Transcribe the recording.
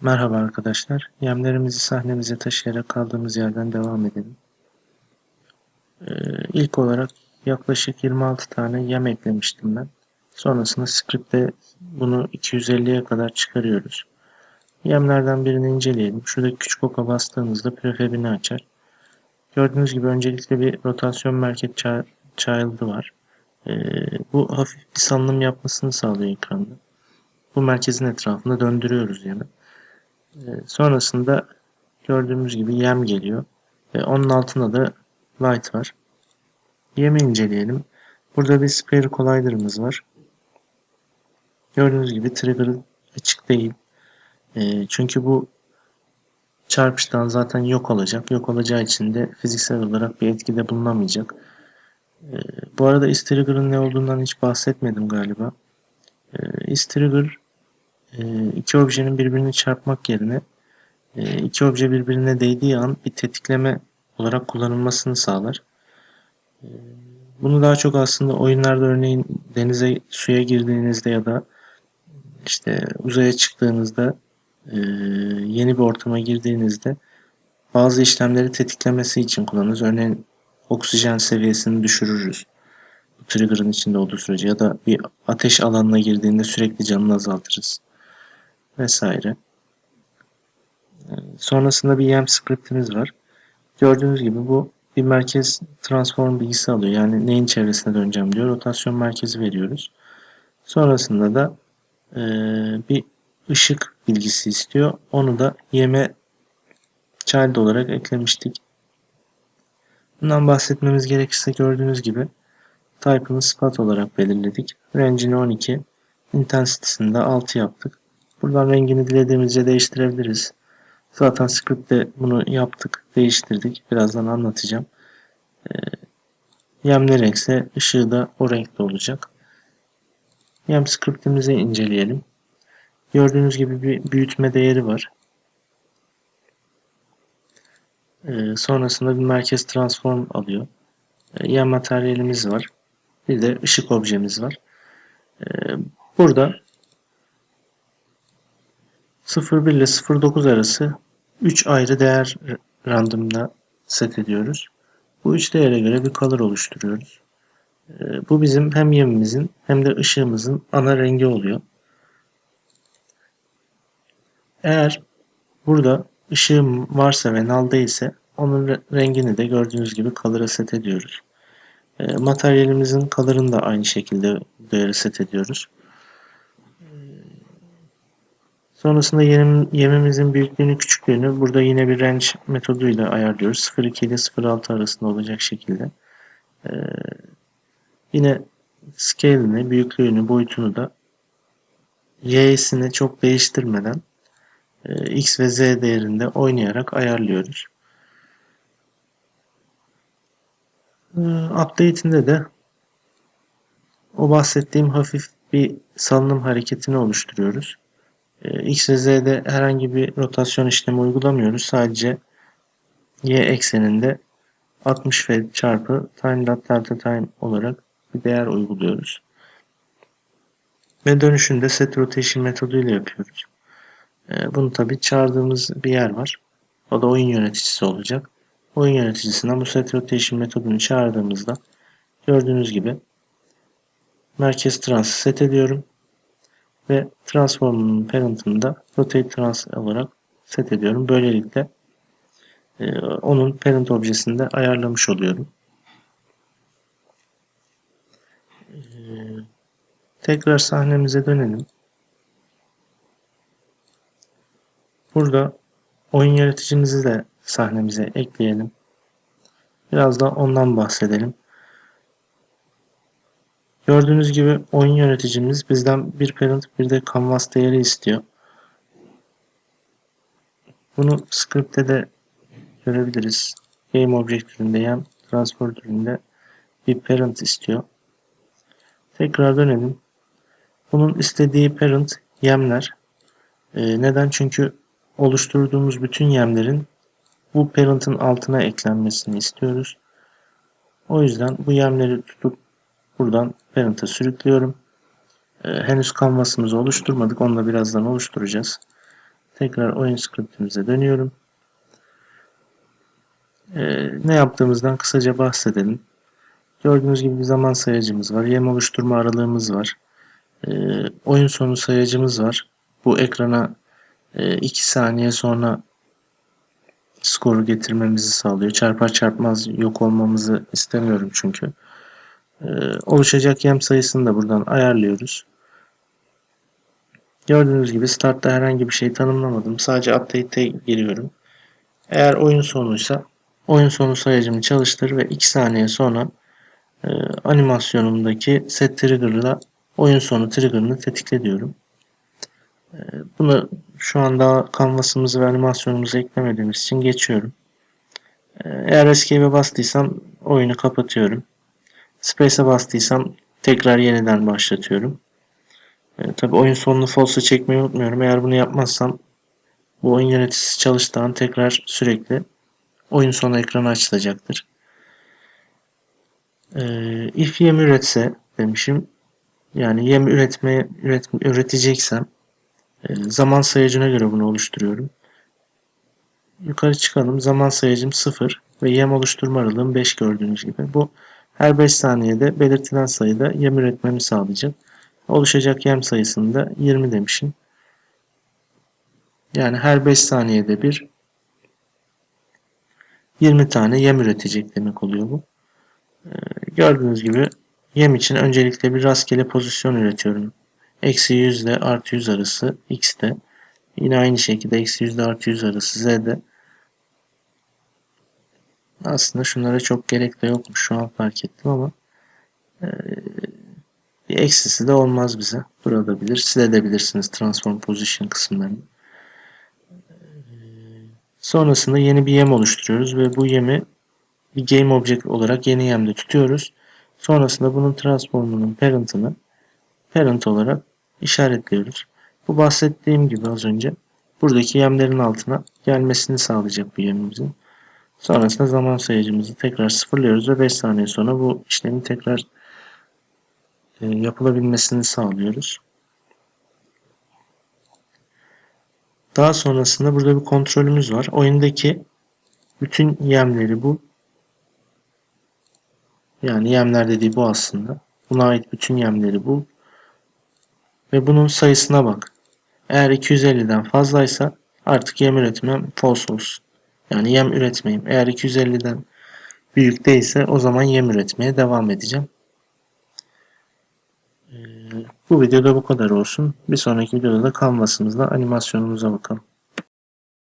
Merhaba arkadaşlar. Yemlerimizi sahnemize taşıyarak kaldığımız yerden devam edelim. Ee, ilk olarak yaklaşık 26 tane yem eklemiştim ben. Sonrasında script'te bunu 250'ye kadar çıkarıyoruz. Yemlerden birini inceleyelim. Şurada küçük oka bastığınızda prefabini açar. Gördüğünüz gibi öncelikle bir rotasyon merkez child'ı var. Ee, bu hafif bir salınım yapmasını sağlıyor ekranda. Bu merkezin etrafında döndürüyoruz yemi. Sonrasında gördüğümüz gibi yem geliyor. Ve onun altında da light var. Yemi inceleyelim. Burada bir sphere collider'ımız var. Gördüğünüz gibi trigger açık değil. Ee, çünkü bu çarpıştan zaten yok olacak. Yok olacağı için de fiziksel olarak bir etkide bulunamayacak. Ee, bu arada is trigger'ın ne olduğundan hiç bahsetmedim galiba. Ee, e, iki objenin birbirini çarpmak yerine e, iki obje birbirine değdiği an bir tetikleme olarak kullanılmasını sağlar. E, bunu daha çok aslında oyunlarda örneğin denize suya girdiğinizde ya da işte uzaya çıktığınızda yeni bir ortama girdiğinizde bazı işlemleri tetiklemesi için kullanırız. Örneğin oksijen seviyesini düşürürüz. Trigger'ın içinde olduğu sürece ya da bir ateş alanına girdiğinde sürekli canını azaltırız vesaire. Sonrasında bir yem scriptimiz var. Gördüğünüz gibi bu bir merkez transform bilgisi alıyor. Yani neyin çevresine döneceğim diyor. Rotasyon merkezi veriyoruz. Sonrasında da e, bir ışık bilgisi istiyor. Onu da yeme child olarak eklemiştik. Bundan bahsetmemiz gerekirse gördüğünüz gibi type'ını spot olarak belirledik. Range'ini 12, intensity'sini de 6 yaptık. Buradan rengini dilediğimizce değiştirebiliriz. Zaten script'te bunu yaptık, değiştirdik. Birazdan anlatacağım. Ee, yem renkse ışığı da o renkte olacak. Yem script'imizi inceleyelim. Gördüğünüz gibi bir büyütme değeri var. Ee, sonrasında bir merkez transform alıyor. Ee, yem materyalimiz var. Bir de ışık objemiz var. Burada 0,1 ile 0,9 arası 3 ayrı değer randomda set ediyoruz. Bu 3 değere göre bir color oluşturuyoruz. Ee, bu bizim hem yemimizin hem de ışığımızın ana rengi oluyor. Eğer burada ışığım varsa ve null değilse onun rengini de gördüğünüz gibi color'a set ediyoruz. Ee, materyalimizin color'ını da aynı şekilde değere set ediyoruz. Sonrasında yem, yemimizin büyüklüğünü küçüklüğünü burada yine bir range metoduyla ayarlıyoruz. 0.2 ile 0.6 arasında olacak şekilde. Ee, yine scale'ini, büyüklüğünü, boyutunu da y'sini çok değiştirmeden e, x ve z değerinde oynayarak ayarlıyoruz. Ee, update'inde de o bahsettiğim hafif bir salınım hareketini oluşturuyoruz. Ee, X ve Z'de herhangi bir rotasyon işlemi uygulamıyoruz. Sadece Y ekseninde 60 F çarpı time time olarak bir değer uyguluyoruz. Ve dönüşünü de set rotation metoduyla yapıyoruz. Ee, bunu tabi çağırdığımız bir yer var. O da oyun yöneticisi olacak. Oyun yöneticisine bu set rotation metodunu çağırdığımızda gördüğünüz gibi merkez trans set ediyorum ve transform'un parent'ını da rotate trans olarak set ediyorum. Böylelikle e, onun parent objesini de ayarlamış oluyorum. E, tekrar sahnemize dönelim. Burada oyun yöneticimizi de sahnemize ekleyelim. Biraz da ondan bahsedelim. Gördüğünüz gibi oyun yöneticimiz bizden bir parent bir de canvas değeri istiyor. Bunu script'te de görebiliriz. Game object türünde yan transport türünde bir parent istiyor. Tekrar dönelim. Bunun istediği parent yemler. Ee, neden? Çünkü oluşturduğumuz bütün yemlerin bu parent'ın altına eklenmesini istiyoruz. O yüzden bu yemleri tutup Buradan parent'a sürüklüyorum. Ee, henüz canvas'ımızı oluşturmadık. Onu da birazdan oluşturacağız. Tekrar oyun scriptimize dönüyorum. Ee, ne yaptığımızdan kısaca bahsedelim. Gördüğünüz gibi bir zaman sayacımız var. Yem oluşturma aralığımız var. Ee, oyun sonu sayacımız var. Bu ekrana 2 saniye sonra skoru getirmemizi sağlıyor. Çarpar çarpmaz yok olmamızı istemiyorum çünkü. Ee, oluşacak yem sayısını da buradan ayarlıyoruz. Gördüğünüz gibi startta herhangi bir şey tanımlamadım. Sadece update'e giriyorum. Eğer oyun sonuysa oyun sonu sayacımı çalıştır ve 2 saniye sonra e, animasyonumdaki set trigger'la oyun sonu trigger'ını tetikle diyorum. E, bunu şu anda kanvasımızı ve animasyonumuzu eklemediğimiz için geçiyorum. E, eğer escape'e bastıysam oyunu kapatıyorum. Space'e bastıysam tekrar yeniden başlatıyorum. E, tabii oyun sonunu false'a çekmeyi unutmuyorum. Eğer bunu yapmazsam bu oyun yöneticisi çalıştığı an tekrar sürekli oyun sonu ekranı açılacaktır. E, if yem üretse demişim. Yani yem üretmeye üret, üreteceksem e, zaman sayacına göre bunu oluşturuyorum. Yukarı çıkalım. Zaman sayacım 0 ve yem oluşturma aralığım 5 gördüğünüz gibi. Bu her 5 saniyede belirtilen sayıda yem üretmemi sağlayacak. Oluşacak yem sayısını da 20 demişim. Yani her 5 saniyede bir 20 tane yem üretecek demek oluyor bu. Ee, gördüğünüz gibi yem için öncelikle bir rastgele pozisyon üretiyorum. Eksi 100 ile artı 100 arası x'te. Yine aynı şekilde eksi 100 ile artı 100 arası z'de. Aslında şunlara çok gerek de yokmuş şu an fark ettim ama e, bir eksisi de olmaz bize. Burada bilir. Silebilirsiniz transform position kısımlarını. Sonrasında yeni bir yem oluşturuyoruz ve bu yemi bir game object olarak yeni yemde tutuyoruz. Sonrasında bunun transformunun parent'ını parent olarak işaretliyoruz. Bu bahsettiğim gibi az önce buradaki yemlerin altına gelmesini sağlayacak bu yemimizin. Sonrasında zaman sayacımızı tekrar sıfırlıyoruz ve 5 saniye sonra bu işlemi tekrar e, yapılabilmesini sağlıyoruz. Daha sonrasında burada bir kontrolümüz var. Oyundaki bütün yemleri bu. Yani yemler dediği bu aslında. Buna ait bütün yemleri bu. Ve bunun sayısına bak. Eğer 250'den fazlaysa artık yem üretmem false olsun. Yani yem üretmeyeyim. Eğer 250'den büyük değilse o zaman yem üretmeye devam edeceğim. Ee, bu videoda bu kadar olsun. Bir sonraki videoda da kanvasımızda animasyonumuza bakalım.